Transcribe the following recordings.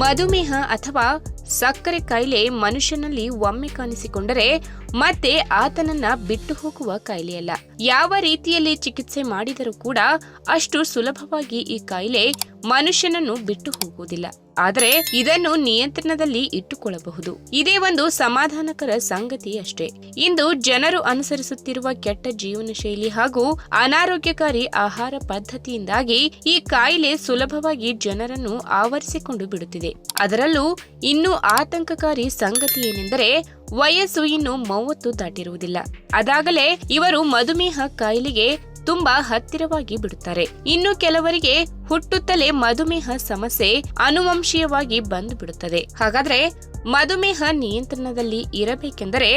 ಮಧುಮೇಹ ಅಥವಾ ಸಕ್ಕರೆ ಕಾಯಿಲೆ ಮನುಷ್ಯನಲ್ಲಿ ಒಮ್ಮೆ ಕಾಣಿಸಿಕೊಂಡರೆ ಮತ್ತೆ ಆತನನ್ನ ಬಿಟ್ಟು ಹೋಗುವ ಕಾಯಿಲೆಯಲ್ಲ. ಯಾವ ರೀತಿಯಲ್ಲಿ ಚಿಕಿತ್ಸೆ ಮಾಡಿದರೂ ಕೂಡ ಅಷ್ಟು ಸುಲಭವಾಗಿ ಈ ಕಾಯಿಲೆ ಮನುಷ್ಯನನ್ನು ಬಿಟ್ಟು ಹೋಗುವುದಿಲ್ಲ. ಆದರೆ ಇದನ್ನು ನಿಯಂತ್ರಣದಲ್ಲಿ ಇಟ್ಟುಕೊಳ್ಳಬಹುದು. ಇದೇ ಒಂದು ಸಮಾಧಾನಕರ ಸಂಗತಿ ಅಷ್ಟೇ. ಇಂದು ಜನರು ಅನುಸರಿಸುತ್ತಿರುವ ಕೆಟ್ಟ ಜೀವನ ಶೈಲಿ ಹಾಗೂ ಅನಾರೋಗ್ಯಕಾರಿ ಆಹಾರ ಪದ್ಧತಿಯಿಂದಾಗಿ ಈ ಕಾಯಿಲೆ ಸುಲಭವಾಗಿ ಜನರನ್ನು ಆವರಿಸಿಕೊಂಡು ಬಿಡುತ್ತಿದೆ. ಅದರಲ್ಲೂ ಇನ್ನೂ ಆತಂಕಕಾರಿ ಸಂಗತಿ ಏನೆಂದರೆ ವಯಸ್ಸು ಇನ್ನು ಮೂವತ್ತು ದಾಟಿರುವುದಿಲ್ಲ. ಅದಾಗಲೇ ಇವರು ಮಧುಮೇಹ ಕಾಯಿಲೆಗೆ ತುಂಬಾ ಹತ್ತಿರವಾಗಿ ಬಿಡುತ್ತಾರೆ. ಇನ್ನು ಕೆಲವರಿಗೆ ಹುಟ್ಟುತ್ತಲೇ ಮಧುಮೇಹ ಸಮಸ್ಯೆ ಅನುವಂಶೀಯವಾಗಿ ಬಂದು ಬಿಡುತ್ತದೆ ಹಾಗಾದ್ರೆ ಮಧುಮೇಹ ನಿಯಂತ್ರಣದಲ್ಲಿ ಇರಬೇಕೆಂದರೆ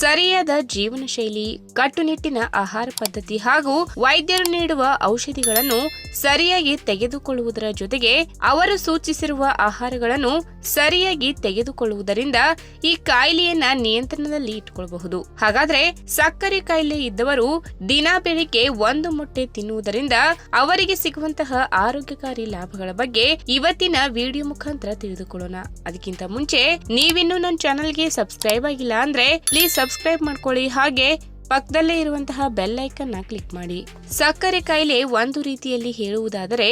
ಸರಿಯಾದ ಜೀವನ ಶೈಲಿ ಕಟ್ಟುನಿಟ್ಟಿನ ಆಹಾರ ಪದ್ಧತಿ ಹಾಗೂ ವೈದ್ಯರು ನೀಡುವ ಔಷಧಿಗಳನ್ನು ಸರಿಯಾಗಿ ತೆಗೆದುಕೊಳ್ಳುವುದರ ಜೊತೆಗೆ ಅವರು ಸೂಚಿಸಿರುವ ಆಹಾರಗಳನ್ನು ಸರಿಯಾಗಿ ತೆಗೆದುಕೊಳ್ಳುವುದರಿಂದ ಈ ಕಾಯಿಲೆಯನ್ನ ನಿಯಂತ್ರಣದಲ್ಲಿ ಇಟ್ಟುಕೊಳ್ಳಬಹುದು ಹಾಗಾದ್ರೆ ಸಕ್ಕರೆ ಕಾಯಿಲೆ ಇದ್ದವರು ದಿನ ಬೆಳಿಗ್ಗೆ ಒಂದು ಮೊಟ್ಟೆ ತಿನ್ನುವುದರಿಂದ ಅವರಿಗೆ ಸಿಗುವಂತಹ ಆರೋಗ್ಯಕಾರಿ ಲಾಭಗಳ ಬಗ್ಗೆ ಇವತ್ತಿನ ವಿಡಿಯೋ ಮುಖಾಂತರ ತಿಳಿದುಕೊಳ್ಳೋಣ. ಅದಕ್ಕಿಂತ ಮುಂಚೆ ನೀವಿನ್ನೂ ನನ್ನ ಚಾನಲ್ಗೆ ಸಬ್ಸ್ಕ್ರೈಬ್ ಆಗಿಲ್ಲ ಅಂದ್ರೆ ಪ್ಲೀಸ್ ಸಬ್ಸ್ಕ್ರೈಬ್ ಮಾಡ್ಕೊಳ್ಳಿ. ಹಾಗೆ ಪಕ್ಕದಲ್ಲೇ ಇರುವಂತಹ ಬೆಲ್ ಐಕನ್ನ ಕ್ಲಿಕ್ ಮಾಡಿ. ಸಕ್ಕರೆ ಕಾಯಿಲೆ ಒಂದು ರೀತಿಯಲ್ಲಿ ಹೇಳುವುದಾದರೆ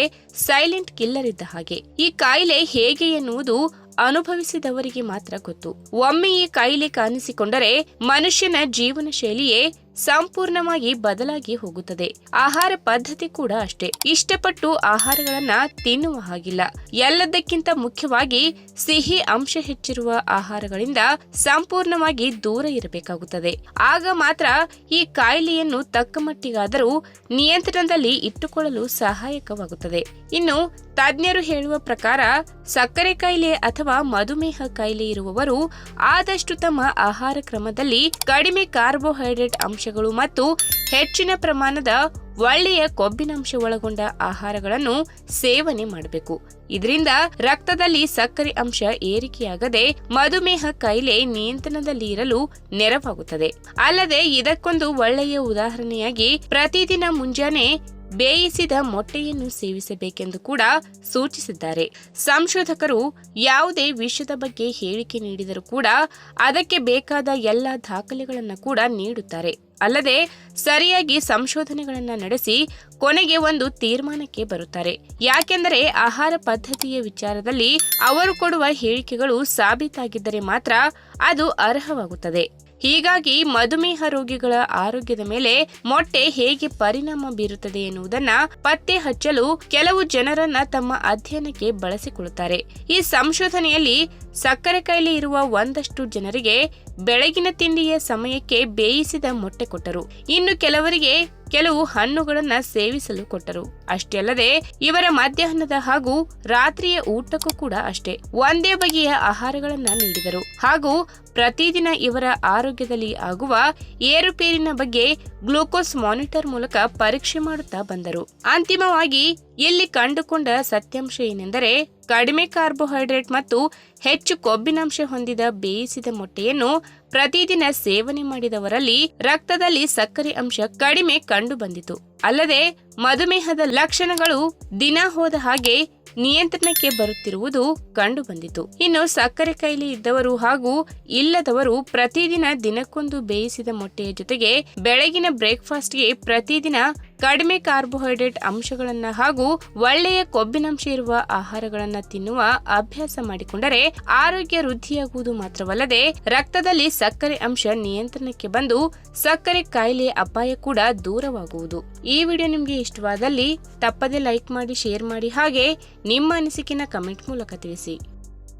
ಸೈಲೆಂಟ್ ಕಿಲ್ಲರ್ ಇದ್ದ ಹಾಗೆ. ಈ ಕಾಯಿಲೆ ಹೇಗೆ ಎನ್ನುವುದು ಅನುಭವಿಸಿದವರಿಗೆ ಮಾತ್ರ ಗೊತ್ತು. ಒಮ್ಮೆ ಈ ಕಾಯಿಲೆ ಕಾಣಿಸಿಕೊಂಡರೆ ಮನುಷ್ಯನ ಜೀವನ ಶೈಲಿಯೇ ಸಂಪೂರ್ಣವಾಗಿ ಬದಲಾಗಿ ಹೋಗುತ್ತದೆ. ಆಹಾರ ಪದ್ಧತಿ ಕೂಡ ಅಷ್ಟೇ. ಇಷ್ಟಪಟ್ಟು ಆಹಾರಗಳನ್ನ ತಿನ್ನುವ ಹಾಗಿಲ್ಲ. ಎಲ್ಲದಕ್ಕಿಂತ ಮುಖ್ಯವಾಗಿ ಸಿಹಿ ಅಂಶ ಹೆಚ್ಚಿರುವ ಆಹಾರಗಳಿಂದ ಸಂಪೂರ್ಣವಾಗಿ ದೂರ ಇರಬೇಕಾಗುತ್ತದೆ. ಆಗ ಮಾತ್ರ ಈ ಕಾಯಿಲೆಯನ್ನು ತಕ್ಕ ಮಟ್ಟಿಗಾದರೂ ನಿಯಂತ್ರಣದಲ್ಲಿ ಇಟ್ಟುಕೊಳ್ಳಲು ಸಹಾಯಕವಾಗುತ್ತದೆ. ಇನ್ನು ತಜ್ಞರು ಹೇಳುವ ಪ್ರಕಾರ ಸಕ್ಕರೆ ಕಾಯಿಲೆ ಅಥವಾ ಮಧುಮೇಹ ಕಾಯಿಲೆ ಇರುವವರು ಆದಷ್ಟು ತಮ್ಮ ಆಹಾರ ಕ್ರಮದಲ್ಲಿ ಕಡಿಮೆ ಕಾರ್ಬೋಹೈಡ್ರೇಟ್ ಅಂಶಗಳು ಮತ್ತು ಹೆಚ್ಚಿನ ಪ್ರಮಾಣದ ಒಳ್ಳೆಯ ಕೊಬ್ಬಿನಾಂಶ ಒಳಗೊಂಡ ಆಹಾರಗಳನ್ನು ಸೇವನೆ ಮಾಡಬೇಕು. ಇದರಿಂದ ರಕ್ತದಲ್ಲಿ ಸಕ್ಕರೆ ಅಂಶ ಏರಿಕೆಯಾಗದೆ ಮಧುಮೇಹ ಕಾಯಿಲೆ ನಿಯಂತ್ರಣದಲ್ಲಿ ಇರಲು ನೆರವಾಗುತ್ತದೆ. ಅಲ್ಲದೆ ಇದಕ್ಕೊಂದು ಒಳ್ಳೆಯ ಉದಾಹರಣೆಯಾಗಿ ಪ್ರತಿದಿನ ಮುಂಜಾನೆ ಬೇಯಿಸಿದ ಮೊಟ್ಟೆಯನ್ನು ಸೇವಿಸಬೇಕೆಂದು ಕೂಡ ಸೂಚಿಸಿದ್ದಾರೆ. ಸಂಶೋಧಕರು ಯಾವುದೇ ವಿಷಯದ ಬಗ್ಗೆ ಹೇಳಿಕೆ ನೀಡಿದರೂ ಕೂಡ ಅದಕ್ಕೆ ಬೇಕಾದ ಎಲ್ಲ ದಾಖಲೆಗಳನ್ನು ಕೂಡ ನೀಡುತ್ತಾರೆ. ಅಲ್ಲದೆ, ಸರಿಯಾಗಿ ಸಂಶೋಧನೆಗಳನ್ನು ನಡೆಸಿ ಕೊನೆಗೆ ಒಂದು ತೀರ್ಮಾನಕ್ಕೆ ಬರುತ್ತಾರೆ. ಯಾಕೆಂದರೆ, ಆಹಾರ ಪದ್ಧತಿಯ ವಿಚಾರದಲ್ಲಿ ಅವರು ಕೊಡುವ ಹೇಳಿಕೆಗಳು ಸಾಬೀತಾಗಿದ್ದರೆ ಮಾತ್ರ ಅದು ಅರ್ಹವಾಗುತ್ತದೆ. ಹೀಗಾಗಿ ಮಧುಮೇಹ ರೋಗಿಗಳ ಆರೋಗ್ಯದ ಮೇಲೆ ಮೊಟ್ಟೆ ಹೇಗೆ ಪರಿಣಾಮ ಬೀರುತ್ತದೆ ಎನ್ನುವುದನ್ನ ಪತ್ತೆ ಹಚ್ಚಲು ಕೆಲವು ಜನರನ್ನ ತಮ್ಮ ಅಧ್ಯಯನಕ್ಕೆ ಬಳಸಿಕೊಳ್ಳುತ್ತಾರೆ. ಈ ಸಂಶೋಧನೆಯಲ್ಲಿ ಸಕ್ಕರೆ ಕಾಯಿಲೆ ಇರುವ ಒಂದಷ್ಟು ಜನರಿಗೆ ಬೆಳಗಿನ ತಿಂಡಿಯ ಸಮಯಕ್ಕೆ ಬೇಯಿಸಿದ ಮೊಟ್ಟೆ ಕೊಟ್ಟರು. ಇನ್ನು ಕೆಲವರಿಗೆ ಕೆಲವು ಹಣ್ಣುಗಳನ್ನು ಸೇವಿಸಲು ಕೊಟ್ಟರು. ಅಷ್ಟೇ ಅಲ್ಲದೆ ಇವರ ಮಧ್ಯಾಹ್ನದ ಹಾಗೂ ರಾತ್ರಿಯ ಊಟಕ್ಕೂ ಕೂಡ ಅಷ್ಟೇ. ಒಂದೇ ಬಗೆಯ ಆಹಾರಗಳನ್ನು ನೀಡಿದರು. ಹಾಗೂ ಪ್ರತಿದಿನ ಇವರ ಆರೋಗ್ಯದಲ್ಲಿ ಆಗುವ ಏರುಪೇರಿನ ಬಗ್ಗೆ ಗ್ಲೂಕೋಸ್ ಮಾನಿಟರ್ ಮೂಲಕ ಪರೀಕ್ಷೆ ಮಾಡುತ್ತಾ ಬಂದರು. ಅಂತಿಮವಾಗಿ ಇಲ್ಲಿ ಕಂಡುಕೊಂಡ ಸತ್ಯಾಂಶ ಏನೆಂದರೆ ಕಡಿಮೆ ಕಾರ್ಬೋಹೈಡ್ರೇಟ್ ಮತ್ತು ಹೆಚ್ಚು ಕೊಬ್ಬಿನಾಂಶ ಹೊಂದಿದ ಬೇಯಿಸಿದ ಮೊಟ್ಟೆಯನ್ನು ಪ್ರತಿದಿನ ಸೇವನೆ ಮಾಡಿದವರಲ್ಲಿ ರಕ್ತದಲ್ಲಿ ಸಕ್ಕರೆ ಅಂಶ ಕಡಿಮೆ ಕಂಡುಬಂದಿತು. ಅಲ್ಲದೆ ಮಧುಮೇಹದ ಲಕ್ಷಣಗಳು ದಿನ ಹೋದ ಹಾಗೆ ನಿಯಂತ್ರಣಕ್ಕೆ ಬರುತ್ತಿರುವುದು ಕಂಡುಬಂದಿತು. ಇನ್ನು ಸಕ್ಕರೆ ಕೈಲಿ ಇದ್ದವರು ಹಾಗೂ ಇಲ್ಲದವರು ಪ್ರತಿದಿನ ದಿನಕ್ಕೊಂದು ಬೇಯಿಸಿದ ಮೊಟ್ಟೆಯ ಜೊತೆಗೆ ಬೆಳಗಿನ ಬ್ರೇಕ್ಫಾಸ್ಟ್ಗೆ ಪ್ರತಿದಿನ ಕಡಿಮೆ ಕಾರ್ಬೋಹೈಡ್ರೇಟ್ ಅಂಶಗಳನ್ನು ಹಾಗೂ ಒಳ್ಳೆಯ ಕೊಬ್ಬಿನಂಶ ಇರುವ ಆಹಾರಗಳನ್ನು ತಿನ್ನುವ ಅಭ್ಯಾಸ ಮಾಡಿಕೊಂಡರೆ ಆರೋಗ್ಯ ವೃದ್ಧಿಯಾಗುವುದು ಮಾತ್ರವಲ್ಲದೆ ರಕ್ತದಲ್ಲಿ ಸಕ್ಕರೆ ಅಂಶ ನಿಯಂತ್ರಣಕ್ಕೆ ಬಂದು ಸಕ್ಕರೆ ಕಾಯಿಲೆಯ ಅಪಾಯ ಕೂಡ ದೂರವಾಗುವುದು. ಈ ವಿಡಿಯೋ ನಿಮಗೆ ಇಷ್ಟವಾದಲ್ಲಿ ತಪ್ಪದೆ ಲೈಕ್ ಮಾಡಿ, ಶೇರ್ ಮಾಡಿ ಹಾಗೆ ನಿಮ್ಮ ಅನಿಸಿಕೆನ ಕಮೆಂಟ್ ಮೂಲಕ ತಿಳಿಸಿ.